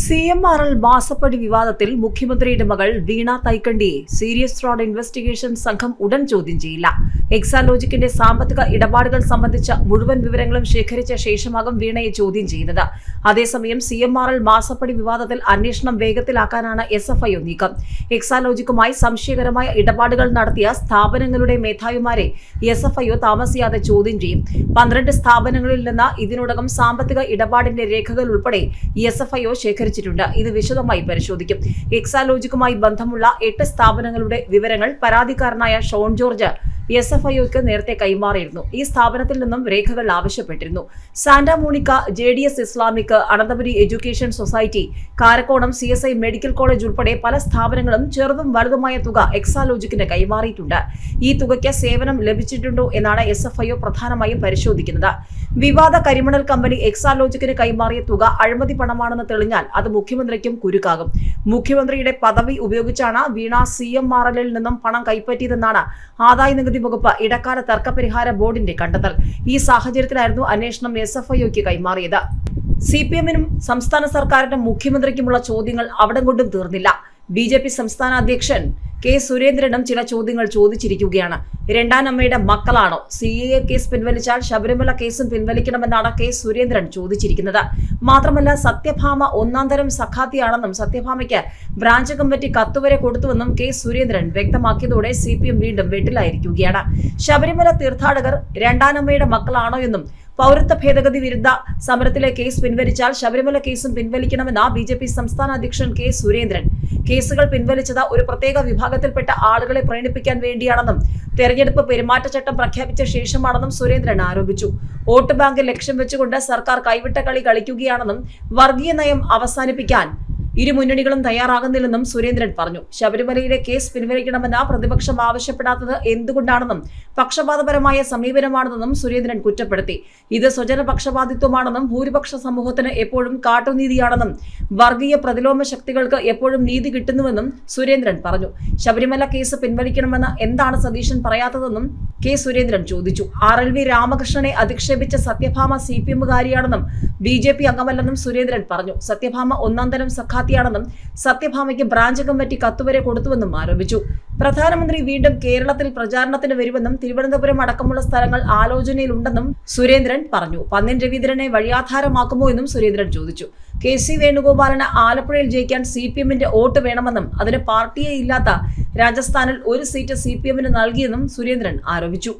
C M R L മാസപ്പടി വിവാദത്തിൽ മുഖ്യമന്ത്രിയുടെ മകൾ വീണ തൈക്കണ്ടിയെ സീരിയസ് ഫ്രോഡ് ഇൻവെസ്റ്റിഗേഷൻ സംഘം ഉടൻ ചോദ്യം ചെയ്യില്ല. എക്സാലോജിക്കിന്റെ സാമ്പത്തിക ഇടപാടുകൾ സംബന്ധിച്ച മുഴുവൻ വിവരങ്ങളും ശേഖരിച്ച ശേഷമാകും വീണയെ ചോദ്യം ചെയ്യുന്നത്. അതേസമയം സി എം ആർ എൽ മാസപ്പടി വിവാദത്തിൽ അന്വേഷണം വേഗത്തിലാക്കാനാണ് എസ് എഫ് ഐ നീക്കം. എക്സാലോജിക്കുമായി സംശയകരമായ ഇടപാടുകൾ നടത്തിയ സ്ഥാപനങ്ങളുടെ മേധാവിമാരെ എസ് എഫ് ഐ താമസിയാതെ ചോദ്യം ചെയ്യും. പന്ത്രണ്ട് സ്ഥാപനങ്ങളിൽ നിന്ന് ഇതിനോടകം സാമ്പത്തിക ഇടപാടിന്റെ രേഖകൾ ഉൾപ്പെടെ എസ് എഫ് ഐ ശേഖരിച്ചിട്ടുണ്ട്. ഇത് വിശദമായി പരിശോധിക്കും. എക്സാലോജിക്കുമായി ബന്ധമുള്ള എട്ട് സ്ഥാപനങ്ങളുടെ വിവരങ്ങൾ പരാതിക്കാരനായ ഷോൺ ജോർജ് എസ് എഫ് ഐക്ക് നേരത്തെ കൈമാറിയിരുന്നു. ഈ സ്ഥാപനത്തിൽ നിന്നും രേഖകൾ ആവശ്യപ്പെട്ടിരുന്നു. Santa Monica J D S Islamic Ananthapuri education society Karakonam C S I medical college ഉൾപ്പെടെ പല സ്ഥാപനങ്ങളും ചെറുതും വലുതുമായ തുക എക്സാലോജിക്കിന് കൈമാറിയിട്ടുണ്ട്. ഈ തുകയ്ക്ക് സേവനം ലഭിച്ചിട്ടുണ്ടോ എന്നാണ് എസ് എഫ് ഐഒ പ്രധാനമായും പരിശോധിക്കുന്നത്. വിവാദ കരിമണൽ കമ്പനി എക്സാലോജിക്കിന് കൈമാറിയ തുക അഴിമതി പണമാണെന്ന് തെളിഞ്ഞാൽ അത് മുഖ്യമന്ത്രിക്കും കുരുക്കാകും. മുഖ്യമന്ത്രിയുടെ പദവി ഉപയോഗിച്ചാണ് വീണ സി എം ആർ എല്ലിൽ നിന്നും പണം കൈപ്പറ്റിയതെന്നാണ് ആദായ നികുതി വകുപ്പ് ഇടക്കാല തർക്കപരിഹാര ബോർഡിന്റെ കണ്ടെത്തൽ. ഈ സാഹചര്യത്തിലായിരുന്നു അന്വേഷണം എസ് എഫ് ഐഒക്ക് കൈമാറിയത്. സി പി എമ്മിനും സംസ്ഥാന സർക്കാരിനും മുഖ്യമന്ത്രിക്കുമുള്ള ചോദ്യങ്ങൾ അവിടം കൊണ്ടും തീർന്നില്ല. ബി ജെ പി സംസ്ഥാന അധ്യക്ഷൻ കെ സുരേന്ദ്രനും ചില ചോദ്യങ്ങൾ ചോദിച്ചിരിക്കുകയാണ്. രണ്ടാനമ്മയുടെ മക്കളാണോ? സി എ കേസ് പിൻവലിച്ചാൽ ശബരിമല കേസും പിൻവലിക്കണമെന്നാണ് കെ സുരേന്ദ്രൻ ചോദിച്ചിരിക്കുന്നത്. മാത്രമല്ല സത്യഭാമ ഒന്നാം തരം സഖാത്തിയാണെന്നും സത്യഭാമയ്ക്ക് ബ്രാഞ്ച് കമ്മിറ്റി കത്തുവരെ കൊടുത്തുവെന്നും കെ സുരേന്ദ്രൻ വ്യക്തമാക്കിയതോടെ സി പി എം വീണ്ടും വെട്ടിലായിരിക്കുകയാണ്. ശബരിമല തീർത്ഥാടകർ രണ്ടാനമ്മയുടെ മക്കളാണോ എന്നും പൗരത്വ ഭേദഗതി വിരുദ്ധ സമരത്തിലെ കേസ് പിൻവലിച്ചാൽ ശബരിമല കേസും പിൻവലിക്കണമെന്ന ബി ജെ പി സംസ്ഥാന അധ്യക്ഷൻ കെ സുരേന്ദ്രൻ. കേസുകൾ പിൻവലിച്ചത് ഒരു പ്രത്യേക വിഭാഗത്തിൽപ്പെട്ട ആളുകളെ പ്രീണിപ്പിക്കാൻ വേണ്ടിയാണെന്നും തെരഞ്ഞെടുപ്പ് പെരുമാറ്റച്ചട്ടം പ്രഖ്യാപിച്ച ശേഷമാണെന്നും സുരേന്ദ്രൻ ആരോപിച്ചു. വോട്ട് ബാങ്ക് ലക്ഷ്യം വെച്ചുകൊണ്ട് സർക്കാർ കൈവിട്ട കളി കളിക്കുകയാണെന്നും വർഗീയ നയം അവസാനിപ്പിക്കാൻ ഇരു മുന്നണികളും തയ്യാറാകുന്നില്ലെന്നും സുരേന്ദ്രൻ പറഞ്ഞു. ശബരിമലയിലെ കേസ് പിൻവലിക്കണമെന്ന പ്രതിപക്ഷം ആവശ്യപ്പെടാത്തത് എന്തുകൊണ്ടാണെന്നും പക്ഷപാതപരമായ സമീപനമാണെന്നും സുരേന്ദ്രൻ കുറ്റപ്പെടുത്തി. ഇത് സ്വജനപക്ഷപാതിത്വമാണെന്നും ഭൂരിപക്ഷ സമൂഹത്തിന് എപ്പോഴും കാട്ടുനീതിയാണെന്നും വർഗീയ പ്രതിലോമ ശക്തികൾക്ക് എപ്പോഴും നീതി കിട്ടുന്നുവെന്നും സുരേന്ദ്രൻ പറഞ്ഞു. ശബരിമല കേസ് പിൻവലിക്കണമെന്ന് എന്താണ് സതീശൻ പറയാത്തതെന്നും കെ സുരേന്ദ്രൻ ചോദിച്ചു. ആർ എൽ വി രാമകൃഷ്ണനെ അധിക്ഷേപിച്ച സത്യഭാമ സി പി എമ്മുകാരിയാണെന്നും ബി ജെ പി അംഗമല്ലെന്നും സുരേന്ദ്രൻ പറഞ്ഞു. സത്യഭാമ ഒന്നാം തരം സഖാത്തിയാണെന്നും സത്യഭാമയ്ക്ക് ബ്രാഞ്ച് കമ്മിറ്റി കത്തുവരെ കൊടുത്തുവെന്നും ആരോപിച്ചു. പ്രധാനമന്ത്രി വീണ്ടും കേരളത്തിൽ പ്രചാരണത്തിന് വരുമെന്നും തിരുവനന്തപുരം അടക്കമുള്ള സ്ഥലങ്ങൾ ആലോചനയിലുണ്ടെന്നും സുരേന്ദ്രൻ പറഞ്ഞു. പന്നിൻ രവീന്ദ്രനെ വഴിയാധാരമാക്കുമോ എന്നും സുരേന്ദ്രൻ ചോദിച്ചു. കെ സി വേണുഗോപാലിന് ആലപ്പുഴയിൽ ജയിക്കാൻ സി പി എമ്മിന്റെ വോട്ട് വേണമെന്നും അതിന് പാർട്ടിയെ ഇല്ലാത്ത രാജസ്ഥാനിൽ ഒരു സീറ്റ് സി പി എമ്മിന് നൽകിയെന്നും സുരേന്ദ്രൻ ആരോപിച്ചു.